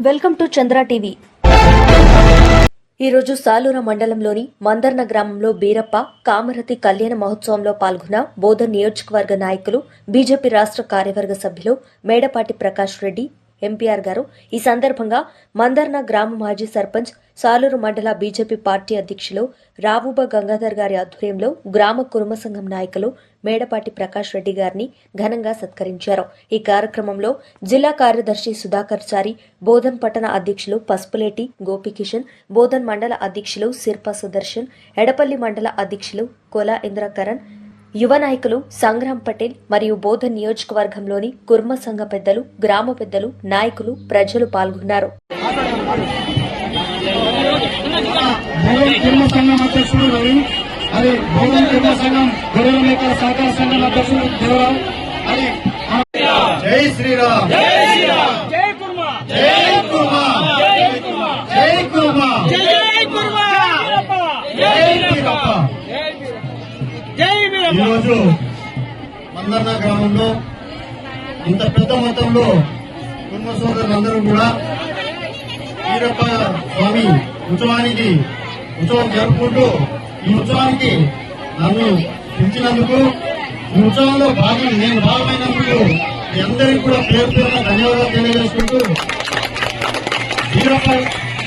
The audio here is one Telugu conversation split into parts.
Welcome to Chandra TV. ఈరోజు సాలూర మండలంలోని మందర్న గ్రామంలో బీరప్ప కామరతి కళ్యాణ మహోత్సవంలో పాల్గొన్న బోధన్ నియోజకవర్గ నాయకులు బీజేపీ రాష్ట్ర కార్యవర్గ సభ్యులు మేడపాటి ప్రకాష్ రెడ్డి ఎంపీఆర్ గారు. ఈ సందర్భంగా మందర్న గ్రామ మాజీ సర్పంచ్ సాలూరు మండల బీజేపీ పార్టీ అధ్యక్షులు రావుబ గంగాధర్ గారి ఆధ్వర్యంలో గ్రామ కురుమ సంఘం నాయకులు మేడపాటి ప్రకాష్ రెడ్డి గారిని ఘనంగా సత్కరించారు. ఈ కార్యక్రమంలో జిల్లా కార్యదర్శి సుధాకర్ చారి బోధన్ పట్టణ అధ్యక్షులు పసుపులేటి గోపికిషన్ బోధన్ మండల అధ్యక్షులు శిర్పా సుదర్శన్ ఎడపల్లి మండల అధ్యక్షులు కోలా ఇంద్రకరణ్ యువ నాయకులు సంగ్రామ్ పటేల్ మరియు బోధన్ నియోజకవర్గంలోని కుర్మ సంఘ పెద్దలు గ్రామ పెద్దలు నాయకులు ప్రజలు పాల్గొన్నారు. భోగం కుటుంబ ఈరోజు మందర్న గ్రామంలో ఇంత పెద్ద మొత్తంలో కుటుంబ సోదరులందరూ కూడా వీరప్ప స్వామి ఉత్సవానికి ఉత్సవం జరుపుకుంటూ ఈ ఉత్సవానికి నన్ను పిలిచినందుకు ఈ ఉత్సవంలో భాగం నేను భాగమైనందుకు మీ అందరికీ కూడా పేరు పేరున ధన్యవాదాలు తెలియజేసుకుంటూ వీరప్ప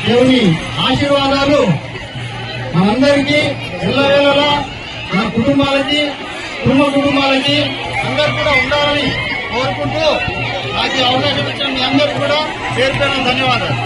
దేవుని ఆశీర్వాదాలు మనందరికీ ఎల్లవేళలా మన కుటుంబాలకి కుటుంబ కుటుంబాలకి అందరు కూడా ఉండాలని కోరుకుంటూ నాకు అవకాశం ఇచ్చిన మీ అందరికీ కూడా పేరు ధన్యవాదాలు.